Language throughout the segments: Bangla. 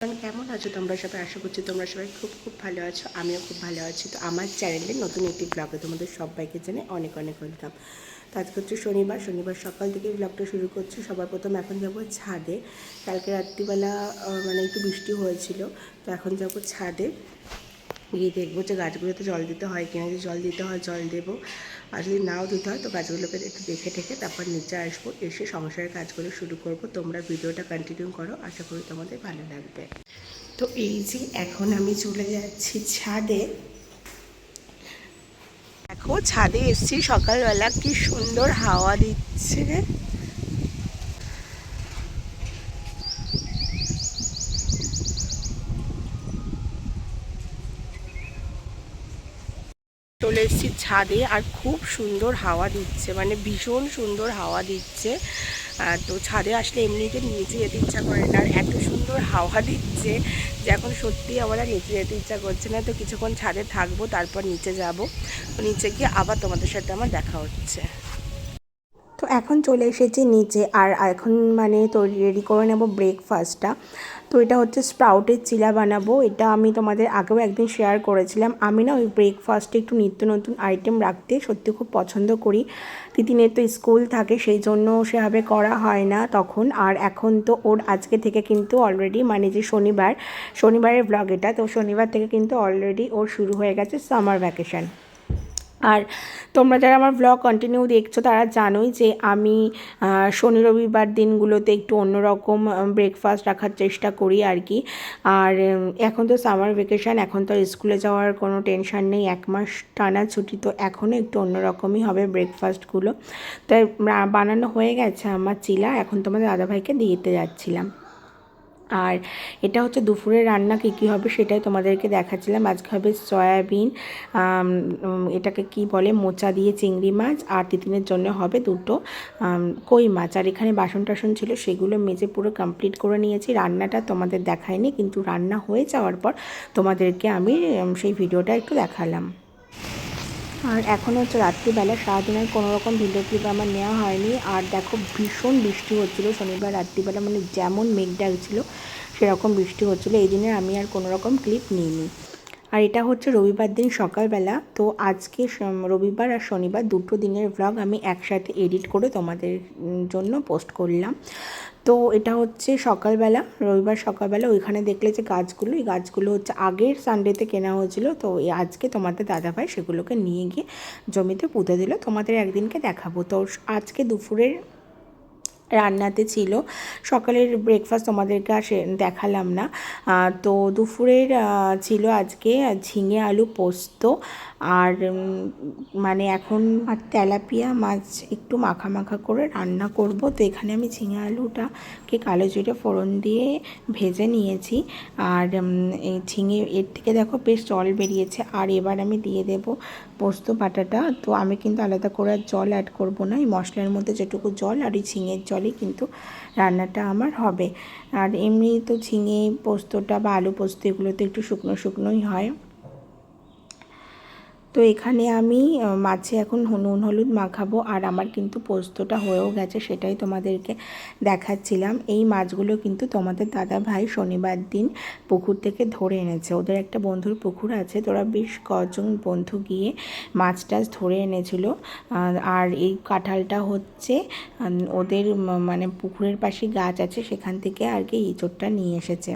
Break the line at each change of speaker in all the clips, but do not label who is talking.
কেমন আছো তোমরা? সবাই আশা করছি তোমরা সবাই খুব খুব ভালো আছো। আমিও খুব ভালো আছি। তো আমার চ্যানেলে নতুন একটি ব্লগে তোমাদের সবাইকে জেনে অনেক অনেক ওয়েলকাম তো আজকে হচ্ছে শনিবার। শনিবার সকাল থেকে ব্লগটা শুরু করছি। সবার প্রথম এখন যাব ছাদে। কালকে রাত্রিবেলা মানে একটু বৃষ্টি হয়েছিল। তো এখন যাব ছাদে। গিয়ে দেখব যে গাছগুলোতে জল দিতে হয় কিনা। যে জল দিতে হয়, জল দেবো। আর যদি নাও দিতে হয় তো গাছগুলোকে একটু দেখে ঠেকে তারপর নিচে আসব, এসে সংসারের কাজগুলো শুরু করব। তোমরা ভিডিওটা কন্টিনিউ করো, আশা করি তোমাদের ভালো লাগবে। তো এই যে এখন আমি চলে যাচ্ছি ছাদে। দেখো ছাদে এসছি সকালবেলা, কি সুন্দর হাওয়া দিচ্ছে। চলে এসেছি ছাদে আর খুব সুন্দর হাওয়া দিচ্ছে মানে ভীষণ সুন্দর হাওয়া দিচ্ছে। আর তো ছাদে আসলে এমনিতে নিচে যেতে ইচ্ছা করে না, আর এত সুন্দর হাওয়া দিচ্ছে যে এখন সত্যি আমার আর নিচে যেতে ইচ্ছা করছে না। তো কিছুক্ষণ ছাদে থাকব, তারপর নিচে যাব। নিচে গিয়ে আবার তোমাদের সাথে আমার দেখা হচ্ছে। তো এখন চলে এসেছি নিচে আর এখন মানে তৈরি রেডি করে নেব ব্রেকফাস্টটা তো এটা হচ্ছে স্প্রাউটের চিলা বানাবো। এটা আমি তোমাদের আগেও একদিন শেয়ার করেছিলাম। আমি না ওই ব্রেকফাস্টে একটু নিত্য নতুন আইটেম রাখতে সত্যি খুব পছন্দ করি। তিতিনের তো স্কুল থাকে, সেই জন্য সেভাবে করা হয় না তখন। আর এখন তো ওর আজকে থেকে কিন্তু অলরেডি মানে যে শনিবার, শনিবারের ব্লগ এটা, তো শনিবার থেকে কিন্তু অলরেডি ওর শুরু হয়ে গেছে সামার ভ্যাকেশন আর তোমরা যারা আমার ব্লগ কন্টিনিউ দেখছ, তারা জানোই যে আমি শনি রবিবার দিনগুলোতে একটু অন্যরকম ব্রেকফাস্ট রাখার চেষ্টা করি আর কি আর এখন তো সামার ভেকেশান এখন তো স্কুলে যাওয়ার কোনো টেনশন নেই। এক মাস টানা ছুটি, তো এখনও একটু অন্যরকমই হবে ব্রেকফাস্টগুলো তাই বানানো হয়ে গেছে আমার চিলা। এখন তোমাদের দাদাভাইকে দিতে যাচ্ছিলাম। আর এটা হচ্ছে দুপুরের রান্না, কী কী হবে সেটাই তোমাদেরকে দেখাচ্ছিলাম। আজকে হবে সয়াবিন এটাকে কি বলে, মোচা দিয়ে চিংড়ি মাছ আর তিতিনের জন্য হবে দুটো কই মাছ। আর এখানে বাসন টাসন ছিল, সেগুলো মেজে পুরো কমপ্লিট করে নিয়েছি। রান্নাটা তোমাদের দেখায়নি কিন্তু রান্না হয়ে যাওয়ার পর তোমাদেরকে আমি সেই ভিডিওটা একটু দেখালাম। আর এখন হচ্ছে রাত্রিবেলা, সারাদিনের কোনো রকম ভিডিও ক্লিপ আমার নেওয়া হয়নি। আর দেখো, ভীষণ বৃষ্টি হচ্ছিল শনিবার রাত্রিবেলা মানে যেমন মেঘ ডাকছিলো, সেরকম বৃষ্টি হচ্ছিল। এই দিনে আমি আর কোনো রকম ক্লিপ নিইনি। আর এটা হচ্ছে রবিবার দিন সকালবেলা। তো আজকে রবিবার আর শনিবার দুটো দিনের ভ্লগ আমি একসাথে এডিট করে তোমাদের জন্য পোস্ট করলাম। তো এটা হচ্ছে সকালবেলা, রবিবার সকালবেলা ওইখানে দেখলে যে গাছগুলো, এই গাছগুলো হচ্ছে আগের সানডেতে কেনা হয়েছিল। তো এই আজকে তোমাদের দাদাভাই সেগুলোকে নিয়ে গিয়ে জমিতে পুঁতে দিল। তোমাদের একদিনকে দেখাবো। তো আজকে দুপুরের রান্নাতে ছিল। সকালের ব্রেকফাস্ট তোমাদেরকে আর দেখালাম না। তো দুপুরের ছিল আজকে ঝিঙে আলু পোস্ত। আর মানে এখন আর তেলাপিয়া মাছ একটু মাখা মাখা করে রান্না করব। তো এখানে আমি ঝিঙে আলুটাকে কালো জিরে ফোড়ন দিয়ে ভেজে নিয়েছি। আর এই ঝিঙে, এর থেকে দেখো বেশ জল বেরিয়েছে। আর এবার আমি দিয়ে দেব পোস্ত বাটাটা। তো আমি কিন্তু আলাদা করে জল অ্যাড করব না। এই মশলার মধ্যে যেটুকু জল আর এই ঝিঙের জলই কিন্তু রান্নাটা আমার হবে। আর এমনি তো ঝিঙে পোস্তটা বা আলু পোস্ত এগুলো তো একটু শুকনো শুকনোই হয়। তো এখানে আমি মাছে এখন নুন, হলুদ মাখাবো আর আমার কিন্তু পোস্তটা হয়েও গেছে সেটাই তোমাদেরকে দেখাচ্ছিলাম। এই মাছগুলো কিন্তু তোমাদের দাদা ভাই শনিবার দিন পুকুর থেকে ধরে এনেছে। ওদের একটা বন্ধুর পুকুর আছে, তোরা বেশ কজন বন্ধু গিয়ে মাছ টাছ ধরে এনেছিল। আর আর এই কাঁঠালটা হচ্ছে ওদের মানে পুকুরের পাশে গাছ আছে সেখান থেকে আর কি ইঁচড়টা নিয়ে এসেছে।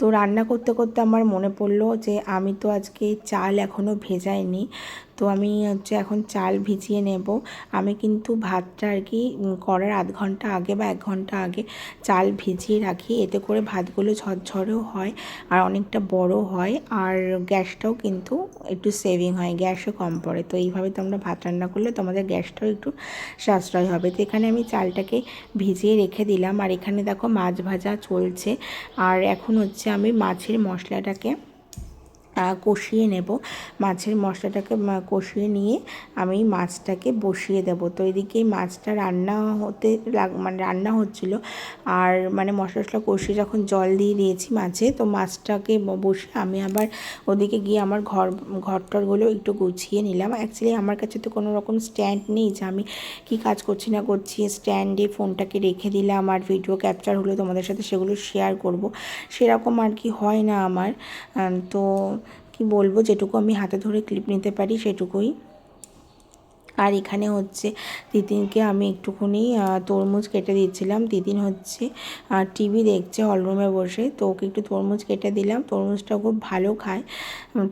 তো রান্না করতে করতে আমার মনে পড়ল যে আমি তো আজকে চাল এখনও ভেজাইনি। তো আমি হচ্ছে এখন চাল ভিজিয়ে নেব। আমি কিন্তু ভাতটা আর কি করার আধ ঘণ্টা আগে বা এক ঘণ্টা আগে চাল ভিজিয়ে রাখি। এতে করে ভাতগুলো ঝরঝরেও হয় আর অনেকটা বড় হয়। আর গ্যাসটাও কিন্তু একটু সেভিং হয়, গ্যাসও কম পড়ে। তো এইভাবে তোমরা ভাত রান্না করলে তোমাদের গ্যাসটাও একটু সাশ্রয় হবে। তো এখানে আমি চালটাকে ভিজিয়ে রেখে দিলাম। আর এখানে দেখো মাছ ভাজা চলছে। আর এখন হচ্ছে আমি মাছের মশলাটাকে কষিয়ে নেব। মাছের মশলাটাকে কষিয়ে নিয়ে আমি মাছটাকে বসিয়ে দেবো। তো এদিকে মাছটা রান্না হতে লাগ মানে রান্না হচ্ছিল। আর মানে মশলা টশলা কষিয়ে যখন জল দিয়ে দিয়েছি মাছে, তো মাছটাকে বসিয়ে আমি আবার ওদিকে গিয়ে আমার ঘর, ঘরটরগুলো একটু গুছিয়ে নিলাম। অ্যাকচুয়ালি আমার কাছে তো কোনো রকম স্ট্যান্ড নেই যে আমি কি কাজ করছি না করছি। স্ট্যান্ডে ফোনটাকে রেখে দিলাম আর ভিডিও ক্যাপচার হলো তোমাদের সাথে সেগুলো শেয়ার করব। সেরকম আর কি হয় না আমার। তো কি বলব, যেটুকু আমি হাতে ধরে ক্লিপ নিতে পারি সেটুকুই। আর এখানে হচ্ছে তিতিনকে আমি একটুখানি তরমুজ কেটে দিচ্ছিলাম। তিতিন হচ্ছে টিভি দেখছে হলরুমে বসে। তো ওকে একটু তরমুজ কেটে দিলাম। তরমুজটা খুব ভালো খায়।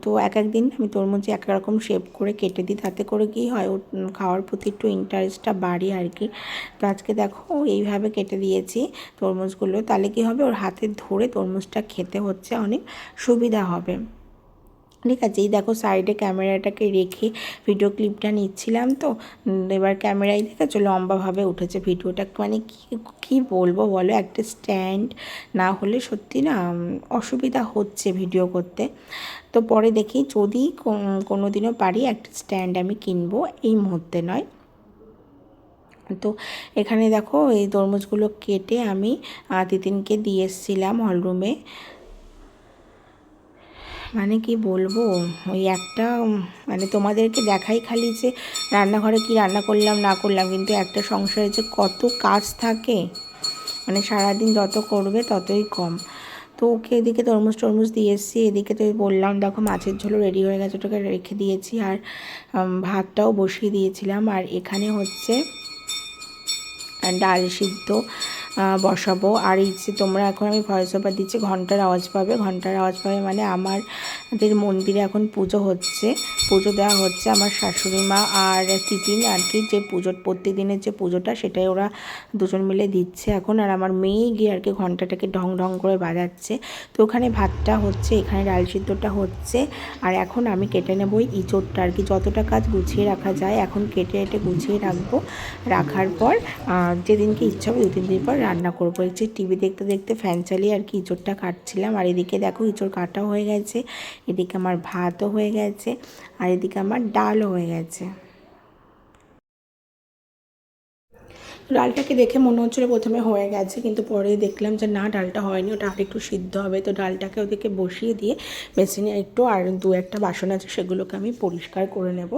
তো এক এক দিন আমি তরমুজ এক এক রকম শেপ করে কেটে দিই। তাতে করে কি হয়, ওর খাওয়ার প্রতি একটু ইন্টারেস্টটা বাড়ে আর কি। তো আজকে দেখো এইভাবে কেটে দিয়েছি তরমুজগুলো। তাহলে কি হবে, ওর হাতে ধরে তরমুজটা খেতে হচ্ছে, অনেক সুবিধা হবে। ঠিক আছে, এই দেখো সাইডে ক্যামেরাটাকে রেখে ভিডিও ক্লিপটা নিচ্ছিলাম তো। এবার ক্যামেরায় দেখেছ লম্বাভাবে উঠেছে ভিডিওটা মানে কি, কী বলব বলো, একটা স্ট্যান্ড না হলে সত্যি না অসুবিধা হচ্ছে ভিডিও করতে। তো পরে দেখি যদি কোনো দিনও পারি একটা স্ট্যান্ড আমি কিনবো, এই মুহূর্তে নয়। তো এখানে দেখো এই তরমুজগুলো কেটে আমি তিতিনকে দিয়ে এসেছিলাম হলরুমে মানে কি বলব? ওই একটা মানে তোমাদেরকে দেখাই খালি যে রান্নাঘরে কি রান্না করলাম, না করলাম, কিন্তু একটা সংসারে যে কত কাজ থাকে। মানে সারাদিন যত করবে ততই কম। তো ওকে এদিকে তরমুজ টরমুজ দিয়ে এসেছি, এদিকে তো বললাম, দেখো মাছের ঝোলও রেডি হয়ে গেছে, ওটাকে রেখে দিয়েছি, আর ভাতটাও বসিয়ে দিয়েছিলাম। আর এখানে হচ্ছে, ডাল সিদ্ধ। বসাবো। আর এই যে তোমরা এখন আমি ভয়েস ওভার দিচ্ছি, ঘণ্টার আওয়াজ পাবে। ঘণ্টার আওয়াজ পাবে মানে আমাদের মন্দিরে এখন পুজো হচ্ছে। পুজো দেওয়া হচ্ছে আমার শাশুড়ি মা আর তিতিন আর কি। যে পুজো প্রত্যেকদিনের যে পুজোটা সেটাই ওরা দুজন মিলে দিচ্ছে এখন। আর আমার মেয়ে গিয়ে আর কি ঘন্টাটাকে ঢং ঢং করে বাজাচ্ছে। তো ওখানে ভাতটা হচ্ছে, এখানে ডাল সিদ্ধটা হচ্ছে। আর এখন আমি কেটে নেব ওই আর কি। যতটা কাজ গুছিয়ে রাখা যায় এখন কেটে কেটে গুছিয়ে রাখব। রাখার পর যেদিনকে ইচ্ছা হবে দু তিন দিন পর রান্না করব। এই যে টিভি দেখতে দেখতে ফ্যান চালিয়ে আর কি ইঁচড়টা কাটছিলাম। আর এদিকে দেখো ইঁচড় কাটাও হয়ে গেছে, এদিকে আমার ভাতও হয়ে গেছে, আর এদিকে আমার ডালও হয়ে গেছে। ডালটাকে দেখে মনে হচ্ছিল প্রথমে হয়ে গেছে, কিন্তু পরে দেখলাম যে না, ডালটা হয়নি, ওটা আর একটু সিদ্ধ হবে। তো ডালটাকে ওদিকে বসিয়ে দিয়ে বেসিনে একটু আর দু একটা বাসন আছে, সেগুলোকে আমি পরিষ্কার করে নেব।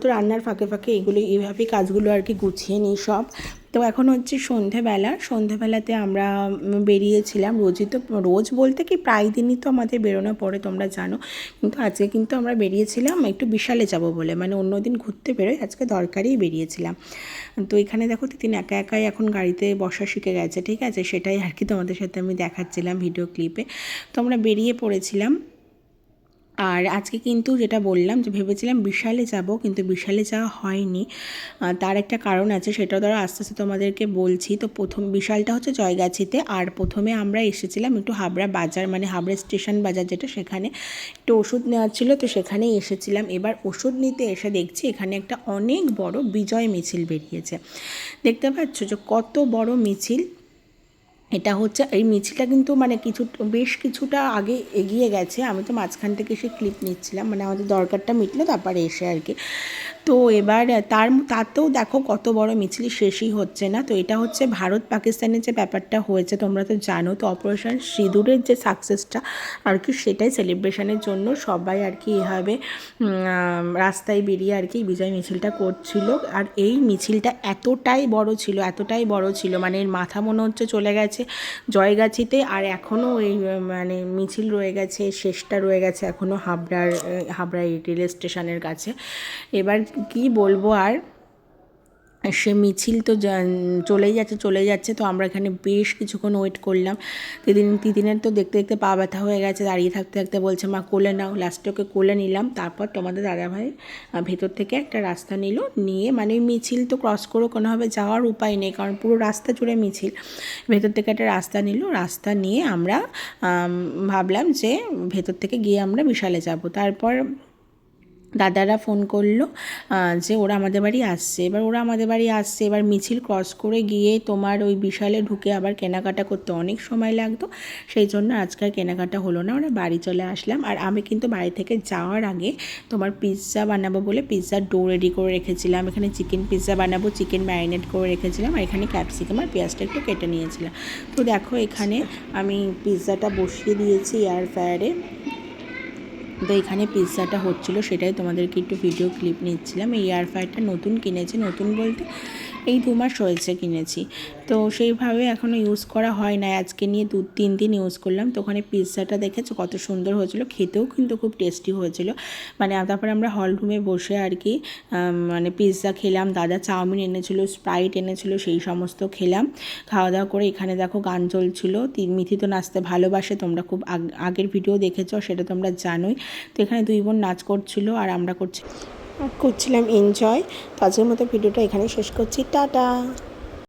তো রান্নার ফাঁকে ফাঁকে এগুলো, এইভাবেই কাজগুলো আর কি গুছিয়ে নিই সব। তো এখন হচ্ছে সন্ধেবেলা। সন্ধেবেলাতে আমরা বেরিয়েছিলাম রোজই। তো রোজ বলতে কি প্রায় দিনই তো আমাদের বেরোনো পড়ে তোমরা জানো। কিন্তু আজকে কিন্তু আমরা বেরিয়েছিলাম একটু বিশালে যাব বলে। মানে অন্য দিন ঘুরতে বেরোই, আজকে দরকারেই বেরিয়েছিলাম। তো এখানে দেখো তিন একা একাই এখন গাড়িতে বসা শিখে গেছে, ঠিক আছে? সেটাই আর কি তোমাদের সাথে আমি দেখাচ্ছিলাম ভিডিও ক্লিপে। তো আমরা বেরিয়ে পড়েছিলাম। আর আজকে কিন্তু যেটা বললাম যে ভেবেছিলাম বিশালে যাব, কিন্তু বিশালে যাওয়া হয়নি। তার একটা কারণ আছে, সেটাও ধরো আস্তে আস্তে তোমাদেরকে বলছি। তো প্রথম বিশালটা হচ্ছে জয়গাছিতে, আর প্রথমে আমরা এসেছিলাম একটু হাবড়া বাজার মানে হাবড়া স্টেশন বাজার যেটা, সেখানে একটু ওষুধ নেওয়ার ছিল। তো সেখানেই এসেছিলাম। এবার ওষুধ নিতে এসে দেখছি এখানে একটা অনেক বড় বিজয় মিছিল বেরিয়েছে। দেখতে পাচ্ছ যে কত বড় মিছিল এটা হচ্ছে, এই মিছিলটা কিন্তু মানে কিছু, বেশ কিছুটা আগে এগিয়ে গেছে। আমি তো মাঝখান থেকে সে ক্লিপ নিচ্ছিলাম। মানে আমাদের দরকারটা মিটলো তারপরে এসে আর কি। তো এবার তার তাতেও দেখো কত বড় মিছিল শেষই হচ্ছে না। তো এটা হচ্ছে ভারত পাকিস্তানের যে ব্যাপারটা হয়েছে, তোমরা তো জানো, তো অপারেশন সিঁদুরের যে সাকসেসটা আর কি, সেটাই সেলিব্রেশনের জন্য সবাই আর কি এভাবে রাস্তায় বেরিয়ে আর কি বিজয় মিছিলটা করছিল। আর এই মিছিলটা এতটাই বড় ছিল, এতটাই বড় ছিল মানে এর মাথা মনে হচ্ছে চলে গেছে জয়গাছিতে। আর এখনও এই মানে মিছিল রয়ে গেছে, শেষটা রয়ে গেছে এখনও হাবড়ার হাবড়া রেল স্টেশনের কাছে। এবার কি বলব আর? সে মিছিল তো চলেই যাচ্ছে চলেই যাচ্ছে, তো আমরা এখানে বেশ কিছুক্ষণ ওয়েট করলাম। দিদিন দিদিনের তো দেখতে দেখতে পা ব্যথা হয়ে গেছে, দাঁড়িয়ে থাকতে থাকতে বলছে, মা, কোলে নাও। লাস্টে ওকে কোলে নিলাম, তারপর তোমাদের দাদাভাই ভেতর থেকে একটা রাস্তা নিল, নিয়ে মানে মিছিল তো ক্রস করে কোনোভাবে যাওয়ার উপায় নেই, কারণ পুরো রাস্তা জুড়ে মিছিল। ভেতর থেকে একটা রাস্তা নিল, রাস্তা নিয়ে আমরা ভাবলাম যে ভেতর থেকে গিয়ে আমরা বিশালে যাব। তারপর দাদারা ফোন করল যে ওরা আমাদের বাড়ি আসছে। এবার ওরা আমাদের বাড়ি আসছে, এবার মিছিল ক্রস করে গিয়ে তোমার ওই বিশালে ঢুকে আবার কেনাকাটা করতে অনেক সময় লাগতো। সেই জন্য আজকাল কেনাকাটা হলো না ওরা বাড়ি চলে আসলাম। আর আমি কিন্তু বাড়ি থেকে যাওয়ার আগে তোমার পিৎজা বানাবো বলে পিৎজার ডো রেডি করে রেখেছিলাম। এখানে চিকেন পিৎজা বানাবো, চিকেন ম্যারিনেট করে রেখেছিলাম। আর এখানে ক্যাপসিকাম আর পেঁয়াজটা একটু কেটে নিয়েছিলাম। তো দেখো এখানে আমি পিৎজাটা বসিয়ে দিয়েছি এয়ার ফ্রায়ারে তো এখানে পিৎজাটা হচ্ছিল সেটাই তোমাদেরকে একটু ভিডিও ক্লিপ নিচ্ছিলাম। এই এয়ার ফ্রায়ারটা নতুন কিনেছি, নতুন বলতে এই দু মাস হয়েছে কিনেছি। তো সেইভাবে এখনও ইউজ করা হয় না আজকে নিয়ে দু, তিন দিন ইউজ করলাম। তো ওখানে পিৎজাটা দেখেছ? কত সুন্দর হয়েছিল। খেতেও কিন্তু খুব টেস্টি হয়েছিল। মানে তারপরে আমরা হল রুমে বসে আর কি মানে পিৎজা খেলাম। দাদা চাউমিন এনেছিল স্প্রাইট এনেছিল, সেই সমস্ত খেলাম। খাওয়া দাওয়া করে এখানে দেখো গান চলছিল। মিথি তো নাচতে ভালোবাসে। তোমরা খুব আগ- আগের ভিডিও দেখেছ, সেটা তোমরা জানোই। তো এখানে দুই বোন নাচ করছিল আর আমরা করছি। করছিলাম এনজয় তো আজকের মতো ভিডিওটা এখানে শেষ করছি। টাটা!